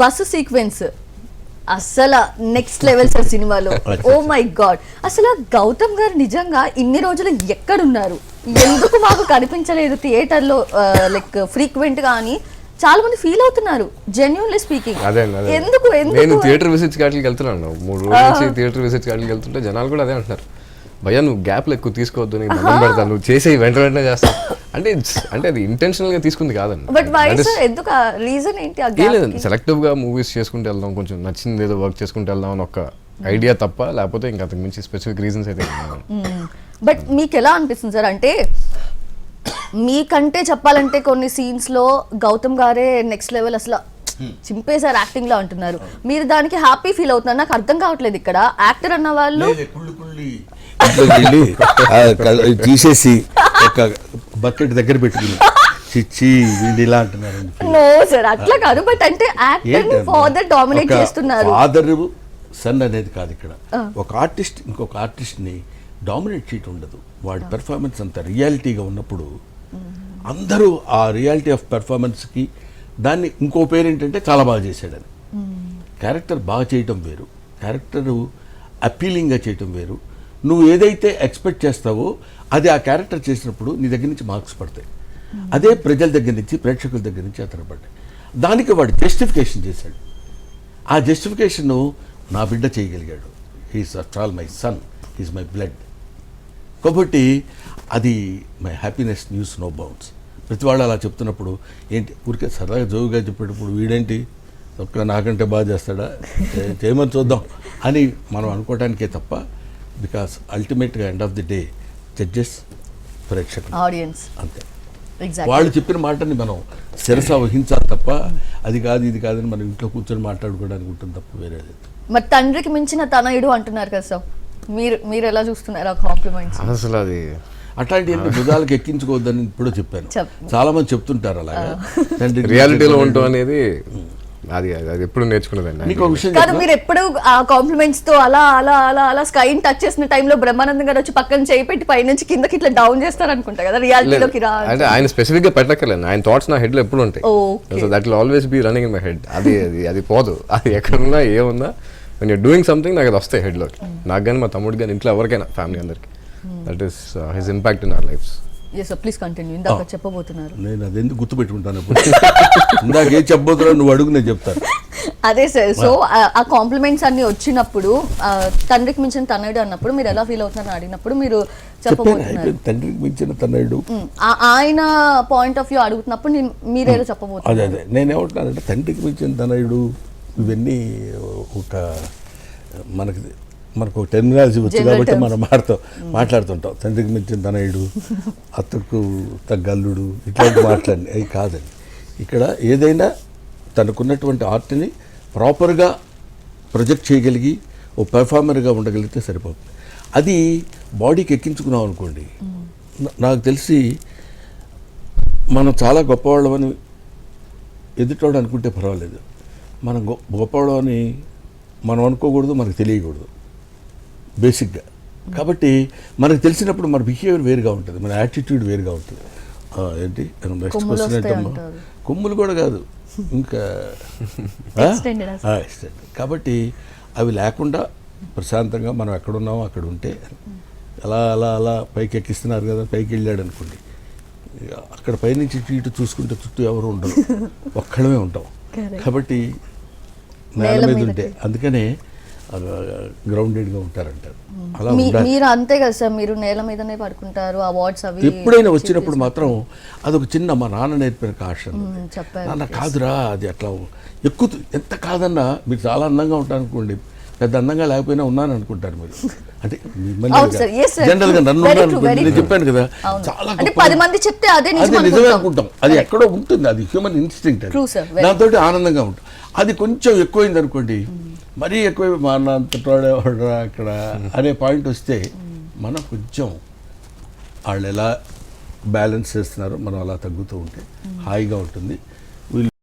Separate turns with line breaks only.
Bus sequence. అసలు next level sir సినిమాలో. Oh my God అసలు గౌతమ్ గారు నిజంగా ఇన్ని రోజులు ఎక్కడున్నారు? ఎందుకు మాకు కనిపించలేదు థియేటర్లో లైక్ ఫ్రీక్వెంట్గా అని చాలా మంది ఫీల్ అవుతున్నారు జెన్యున్లీ స్పీకింగ్ ఎందుకు
నేను థియేటర్ విజిట్స్ కాటికి వెళ్తున్నాను. మూడు రోజుల నుంచి థియేటర్ విజిట్స్ కాటికి వెళ్తుంటే జనాలు కూడా అదే అంటున్నారు. భయ్యా నువ్వు గ్యాప్లు ఎక్కువ తీసుకోవద్దు నీకు దండం పెడతాను నువ్వు చేసే వెంట వెంటనే చేస్తావు అంటే అంటే అది ఇంటెన్షనల్గా తీసుకుంది కాదండి.
బట్ వై సార్ ఎందుకు రీజన్ ఏంటి ఆ
లేదండి? సెలెక్టివ్గా మూవీస్ చేసుకుంటూ వెళ్దాం కొంచెం నచ్చింది ఏదో వర్క్ చేసుకుంటూ వెళ్దాం అని ఒక ఐడియా తప్ప లేకపోతే ఇంకా అంతకు మించి స్పెసిఫిక్ రీజన్స్ అయితే.
బట్ మీకు ఎలా అనిపిస్తుంది సార్ అంటే మీకంటే చెప్పాలంటే కొన్ని సీన్స్లో గౌతమ్ గారే నెక్స్ట్ లెవెల్ అసలు చింపేశారు యాక్టింగ్లో అంటున్నారు. మీరు దానికి హ్యాపీ ఫీల్ అవుతున్నారు. నాకు అర్థం కావట్లేదు ఇక్కడ. యాక్టర్ అన్న వాళ్ళు
వెళ్ళి తీసేసి ఒక బకెట్ దగ్గర పెట్టుకుని చిచ్చి వీళ్ళు ఇలా అంటున్నారు
నో సార్ అట్లా కాదు బట్ అంటే యాక్టర్ ఫాదర్ డామినేట్ చేస్తున్నారు.
ఫాదర్ సన్ అనేది కాదు ఇక్కడ. ఒక ఆర్టిస్ట్ ఇంకొక ఆర్టిస్ట్ని డామినేట్ చేయటం ఉండదు. వాడి పెర్ఫార్మెన్స్ అంత రియాలిటీగా ఉన్నప్పుడు అందరూ ఆ రియాలిటీ ఆఫ్ పెర్ఫార్మెన్స్కి దాన్ని ఇంకో పేరు ఏంటంటే చాలా బాగా చేశాడని. క్యారెక్టర్ బాగా చేయటం వేరు. క్యారెక్టర్ అపీలింగ్గా చేయటం వేరు. నువ్వు ఏదైతే ఎక్స్పెక్ట్ చేస్తావో అది ఆ క్యారెక్టర్ చేసినప్పుడు నీ దగ్గర నుంచి మార్క్స్ పడతాయి. అదే ప్రజల దగ్గర నుంచి ప్రేక్షకుల దగ్గర నుంచి అతను పడ్డాయి దానికి వాడు జస్టిఫికేషన్ చేశాడు. ఆ జస్టిఫికేషన్ నా బిడ్డ చేయగలిగాడు. He's after all my son he's my blood కాబట్టి అది my happiness news no bounds ప్రతి వాళ్ళు అలా చెప్తున్నప్పుడు ఏంటి? ఊరికే సరదాగా జోగుగా చెప్పేటప్పుడు వీడేంటి? ఒక్క నాకంటే బాగా చేస్తాడా? చేయమని చూద్దాం అని మనం అనుకోవడానికే తప్ప బికాస్ అల్టిమేట్గా end of the day judges ప్రేక్షకులు.
ఆడియన్స్
అంతే.
ఎగ్జాక్ట్
వాళ్ళు చెప్పిన మాటని మనం శిరస వహించాలి తప్ప అది కాదు ఇది కాదని మనం ఇంట్లో కూర్చొని మాట్లాడుకోవడానికి ఉంటుంది తప్ప వేరే లేదు
మరి తండ్రికి మించిన తనయుడు అంటున్నారు కదా సార్. మీరు మీరు ఎలా చూస్తున్నారు ఆ కాంప్లిమెంట్స్
అసలు అది
అట్లాంటి భుజాలకు ఎక్కించుకోవద్దని ఇప్పుడు చెప్పాను.
చెప్-
చాలా మంది చెప్తుంటారు అలాగా.
రియాలిటీలో ఉండటం అనేది అది అది ఎప్పుడు నేర్చుకున్నదండి.
నీకు ఒక విషయం
కాదు? మీరు ఎప్పుడు ఆ కాంప్లిమెంట్స్తో అలా అలా అలా అలా స్కైన్ టచ్ చేసిన టైంలో బ్రహ్మానందం గారు వచ్చి పక్కన చేయి పెట్టి పైనుంచి కిందకి ఇట్లా డౌన్ చేస్తారు అనుకుంటా కదా రియాలిటీలోకి రా
అంటే ఆయన స్పెసిఫిక్గా పెట్టక్కర్లేదు ఆయన థాట్స్ నా హెడ్లో ఎప్పుడు ఉంటాయి. So that will always be running in my head అది అది అది పోదు. అది ఎక్కడున్నా ఏమున్నా నేను యూర్ డూయింగ్ సంథింగ్ నాకు అది వస్తాయి హెడ్లోకి. నాకు కానీ మా తమ్ముడు కానీ ఇంట్లో ఎవరికైనా ఫ్యామిలీ అందరికి. That is his impact in our lives
yes please continue ఇందాక చెప్పబోతున్నారు.
నేను అది ఎందుకు గుర్తుపెట్టుకుంటాను ఇందాక ఏం చెప్పబోతున్నా నువ్వు అడుగు నేను చెప్తాను
అదే సార్ సో ఆ కాంప్లిమెంట్స్ అన్ని వచ్చినప్పుడు తండ్రికి మించిన తనయుడు అన్నప్పుడు మీరు ఎలా ఫీల్ అవుతున్నారని అడిగినప్పుడు మీరు చెప్పబోతున్నారు.
తండ్రికి మించిన తనయుడు.
ఆయన పాయింట్ ఆఫ్ వ్యూ అడుగుతున్నప్పుడు నేను- మీరేదో
అదే
చెప్పబోతున్నారు?
అదే. నేనేమంటున్నానంటే తండ్రికి మించిన తనయుడు ఇవన్నీ ఒక మనకి మనకు టెర్మినాలజీ వచ్చు కాబట్టి. మనం మాడతాం మాట్లాడుతుంటాం. తండ్రికి మించిన తనయుడు అత్తకు తగ్గల్లుడు ఇట్లాంటి మాట్లాడి అవి కాదండి. ఇక్కడ ఏదైనా తనకున్నటువంటి ఆర్ట్ని ప్రాపర్గా ప్రొజెక్ట్ చేయగలిగి ఓ పెర్ఫార్మర్గా ఉండగలిగితే సరిపోతుంది. అది బాడీకి ఎక్కించుకున్నాం అనుకోండి నాకు తెలిసి మనం చాలా గొప్పవాళ్ళమని ఎదుటోడు అనుకుంటే పర్వాలేదు. మనం గొప్పవాళ్ళమని మనం అనుకోకూడదు మనకు తెలియకూడదు. బేసిక్గా. కాబట్టి మనకు తెలిసినప్పుడు మన బిహేవియర్ వేరుగా ఉంటుంది మన యాటిట్యూడ్ వేరుగా ఉంటుంది. ఏంటి? నెక్స్ట్ క్వశ్చన్ ఏంటమ్మా. కొమ్ములు కూడా కాదు. ఇంకా. కాబట్టి అవి లేకుండా ప్రశాంతంగా మనం ఎక్కడున్నామో అక్కడ ఉంటే అలా అలా అలా పైకి ఎక్కిస్తున్నారు కదా పైకి వెళ్ళాడు అనుకోండి అక్కడ పైనుంచి ఇటు చూసుకుంటే చుట్టూ ఎవరు ఉండరు. ఒక్కడమే ఉంటాం. కాబట్టి నేల మీద. ఉంటే అందుకనే గ్రౌండెడ్గా ఉంటారంటారు. అలా
మీరు అంతే కదా సార్ మీరు నేల మీదనే పడుకుంటారు అవార్డ్స్ అవి
ఎప్పుడైనా వచ్చినప్పుడు మాత్రం అదొక చిన్న మా నాన్న నేర్పిన కాషన్. నాన్న కాదురా అది అట్లా ఎక్కుతూ ఎంత కాదన్నా మీరు చాలా అందంగా ఉంటారు అనుకోండి పెద్ద అందంగా లేకపోయినా ఉన్నాను అనుకుంటారు మీరు. అంటే. జనరల్గా నన్ను నేను. చెప్పాను కదా. చాలా
పది మంది చెప్తే అదే నిజం
అది నిజమే
అనుకుంటాం.
అది ఎక్కడో ఉంటుంది అది హ్యూమన్ ఇన్స్టింక్ట్ దాంతో ఆనందంగా ఉంటుంది అది కొంచెం ఎక్కువైంది అనుకోండి మరీ ఎక్కువ మా అన్న అంతటోడే వాడురా అక్కడ అనే పాయింట్ వస్తే మనం కొంచెం వాళ్ళు ఎలా బ్యాలెన్స్ చేస్తున్నారో మనం అలా తగ్గుతూ ఉంటే హాయిగా ఉంటుంది.